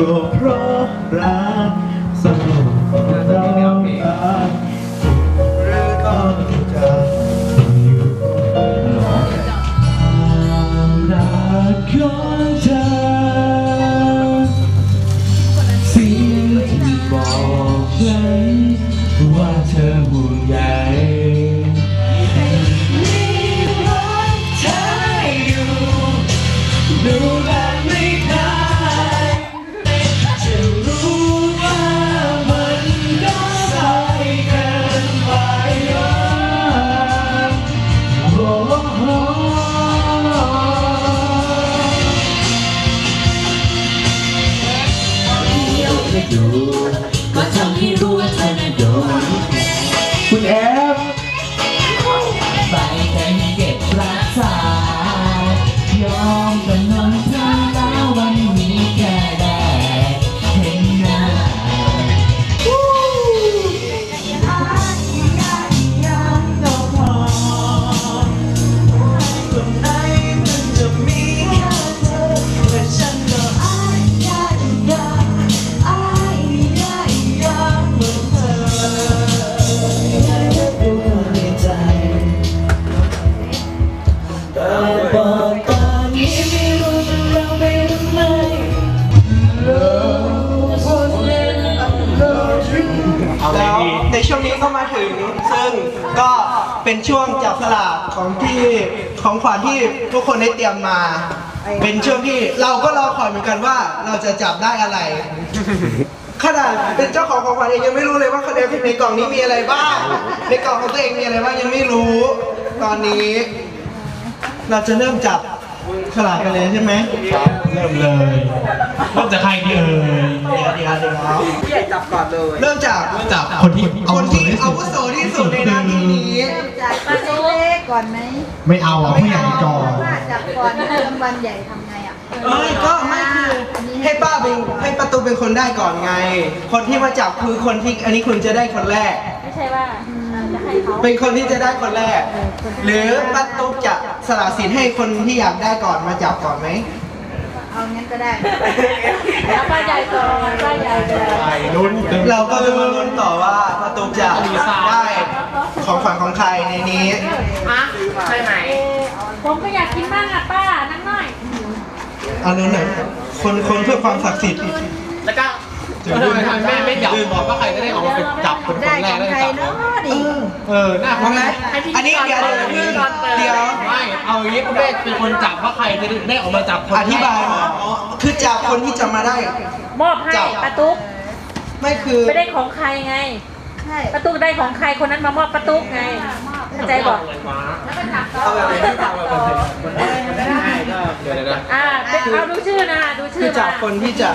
ก็เพราะรัก ซึ่งก็เป็นช่วงจับสลากของที่ของขวัญที่ทุกคนได้เตรียมมา เป็นช่วงที่เราก็รอคอยเหมือนกันว่าเราจะจับได้อะไร ขนาดเป็นเจ้าของของขวัญเองยังไม่รู้เลยว่าคะแนนในกล่องนี้มีอะไรบ้าง ในกล่องของตัวเองมีอะไรบ้างยังไม่รู้ ตอนนี้ เราจะเริ่มจับ ฉลากกันเลยใช่ไหมเริ่มเลยเริ่มจากใครดีเอ่ยเดี๋ยวเดี๋ยวเดี๋ยวพี่ใหญ่จับก่อนเลยเริ่มจากเริ่มจากคนที่คนที่อาวุโสที่สุดในนาทีนี้จ่ายป้าเล็กๆก่อนไหมไม่เอาอะผู้ใหญ่ก่อนป้าจับก่อนถ้ารางวัลใหญ่ทำไงอะไม่ก็ไม่คือให้ป้าเป็นให้ประตูเป็นคนได้ก่อนไง คนที่มาจับคือคนที่อันนี้คุณจะได้คนแรก ไม่ใช่ว่า จะให้เขาเป็นคนที่จะได้คนแรก หรือป้าตุ๊กจะสละสิทธิ์ให้คนที่อยากได้ก่อนมาจับก่อนไหมเอางั้นก็ได้แล้วป้าใหญ่ก่อนป้าใหญ่ก่อนไปลุ้นเราก็จะมาลุ้นต่อว่าป้าตุ๊กจะได้ของขวัญของใครในนี้อะใช่ไหมผมก็อยากกินบ้างอะป้านั่งหน่อยเอาลุ้นหน่อยคนคนเพื่อความศักดิ์สิทธิ์แล้วก็ เออทำไมไม่ไม่จับบอกว่าใครจะได้ออกมาเป็นจับคนคนแรกได้จับเนาะดิเออหน้าเอาไหมอันนี้เดี๋ยวเดี๋ยวเดี๋ยวไม่เอาอย่างนี้คุณแม่เป็นคนจับว่าใครจะได้ออกมาจับคนอธิบายมาคือจับคนที่จะมาได้ มอบให้ป้าตุ๊กไม่คือไม่ได้ของใครไงใช่ป้าตุ๊กได้ของใครคนนั้นมามอบป้าตุ๊กไงเข้าใจบอกเอาแบบไหนที่จับแบบไหนเดี๋ยวนะอ่าเอาดูชื่อนะดูชื่คือจับคนที่จะ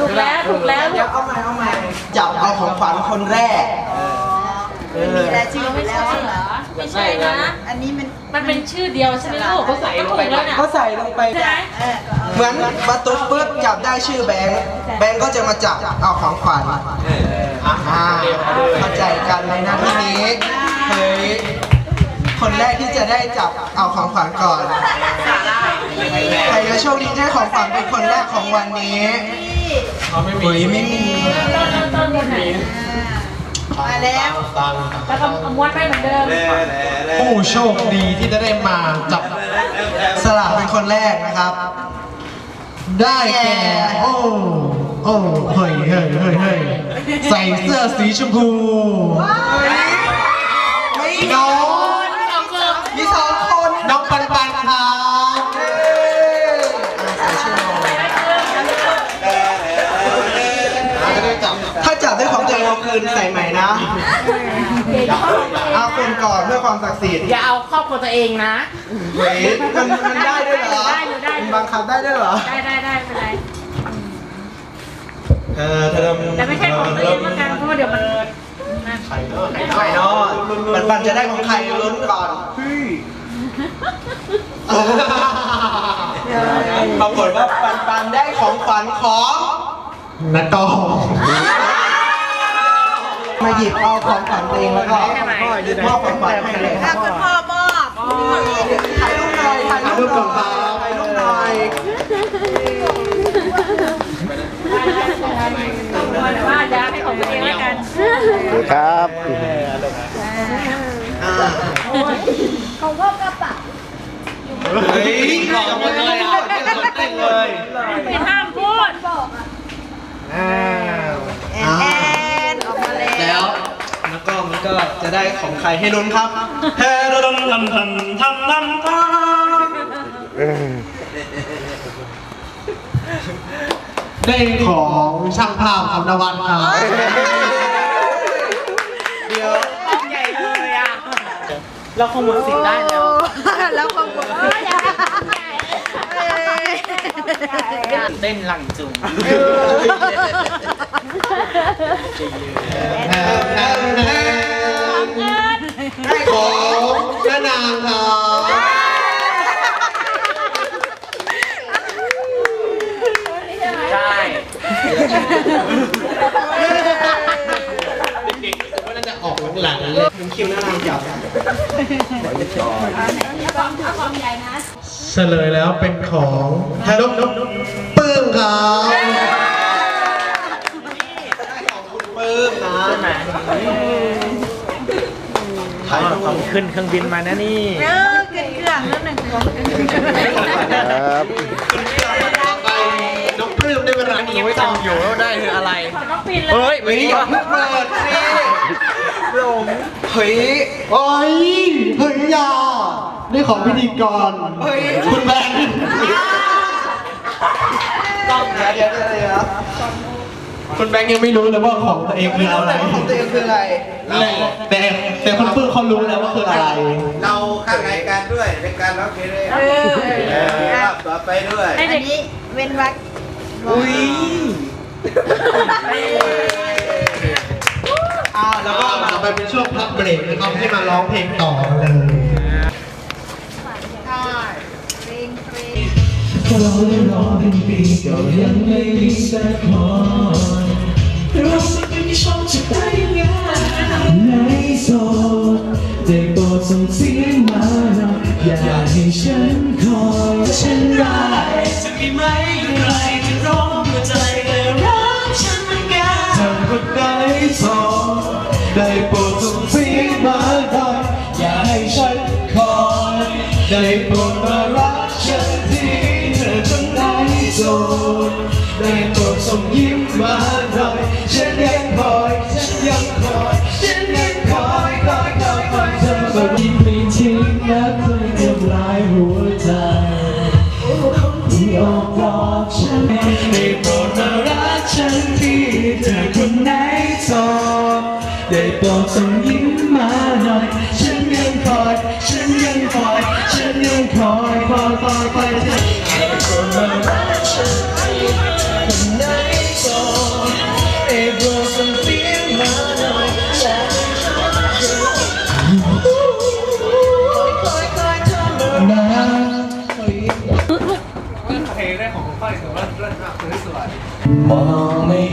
ถูกแล้วถูกแล้วเดี๋ยวเอาใหม่เอาใหม่จับเอาของขวัญคนแรกมีรายชื่อไปแล้วเหรอไม่ใช่นะอันนี้มันมันเป็นชื่อเดียวใช่ไหมลูกก็ถูกแล้วเนี่ยก็ใส่ลงไปใช่ไหมเออก็เอาเหมือนประตูปุ๊บจับได้ชื่อแบงค์แบงค์ก็จะมาจับเอาของขวัญอ่าเข้าใจกันในหน้าที่นี้เฮ้ยคนแรกที่จะได้จับเอาของขวัญก่อนใครจะโชคดีได้ของขวัญเป็นคนแรกของวันนี้ เขาไม่มีปุ๋ยไม่มีต้นต้นต้นไหนมาแล้วตังแล้วก็ม้วนไปเหมือนเดิมผู้โชคดีที่จะได้มาจับสลากเป็นคนแรกนะครับ ได้แก่โอ้โอ้เฮ้ยเฮ้ยเฮ้ยเฮ้ยใส่เสื้อสีชมพูไม่โวเองเอาคืนใส่ใหม่นะ เอาคนก่อนเพื่อความศักดิ์สิทธิ์อย่าเอาครอบครัวตัวเองนะ เฮ้ยมันมันได้ด้วยเหรอได้อยู่ได้อยู่ มันบังคับได้ด้วยเหรอ ได้ได้ได้ไม่เป็นไรเออเธอแต่ไม่ใช่ของตัวเองละกันเพราะว่าเดี๋ยวมันนะใครเนาะมันปันจะได้ของใครลุ้นก่อนปรากฏว่าปันปันได้ของขวัญของนักกอง มาหยิบเอาของขวัญตัวเองแล้วก็มอบของขวัญให้เลยถ้าคุณพ่อมอบมถ่ายรูปหน่อยถ่ายรูปหน่อยถ่ายรูปหน่อยว่าจะให้ของตัวเองแล้วกันครับ อ่าของพ่อกระเป๋าเฮ้ยหล่อหมดเลยอะเต้นเลยไม่ห้ามพูดอ้าว แอนแอน ก็มันก็จะได้ของใครให้ลุ้นครับเฮ้ดมทำทำทำทำทได้ของช่างภาพคำนวัตครับเดี๋ยวใหญ่เลยอะเราคงหมดสิทธิ์ได้แล้วแล้วก็บอกเต้นหลังจุงได้ของแม่นางครับ ใช่ เด็กๆว่าจะออกหลังๆเลยถึงคิวแม่นางจับเฉลยแล้วเป็นของนกนกปื้มครับปื้มนะใช่ไหมถ่ายรูปต้องขึ้นเครื่องบินมานะนี่เออเกินเครื่องแล้วหนึ่งของครับ ไปน้องปลื้มได้เวลานี้ไม่ต้องอยู่แล้วได้คืออะไรของน้องปินเลยเฮ้ยเฮ้ยอย่าเพิ่งเปิดสิหลงเฮ้ยโอ้ยเฮ้ยอยานี่ของพิธีกรเฮ้ยคุณแบงค์ต้องเดี๋ยวเดี๋ยวเดี๋ยวคุณแบงค์ยังไม่รู้เลยว่าของตัวเองคืออะไร ของตัวเองคืออะไร แต่แต่คุณปลื้มเขารู้แล้วว่าคืออะไร เราข้างในการด้วยในการร้องเพลงเลยเออรอบต่อไปด้วย อันนี้เว้นวัก อุ้ยอ้าวแล้วก็มาไปเป็นช่วงพักเบรกนะครับให้มาร้องเพลงต่อเลยเพลงเพลงเราได้รอเป็นปีก็ยังไม่มีสักคนเราจะเป็นที่ชอบจะได้ยังไงในโสดได้โปรดส่งเสียงมาหน่อยอย่าให้ฉันคอยฉันได้จะมีไหม โปรดมารักฉันทีเธอคนใดโสดได้โปรดส่งยิ้มมาหน่อยฉันยังคอยฉันยังคอยฉันยังคอยคอยคอยคอยเธอมายิ้มไม่ทิ้งและเคยทำลายหัวใจที่ออกบอกฉันได้โปรดมารักฉันที่เธอคนไหนโสดได้โปรดส่งยิ้มมาหน่อยฉัน ฉันยังคอยคอยคอยคอยเธอได้โปรดมารักฉันคนไหนโสดได้โปรดส่งเสียงมาหน่อยฉันนะมองไม่เห็นทางเธอกลัว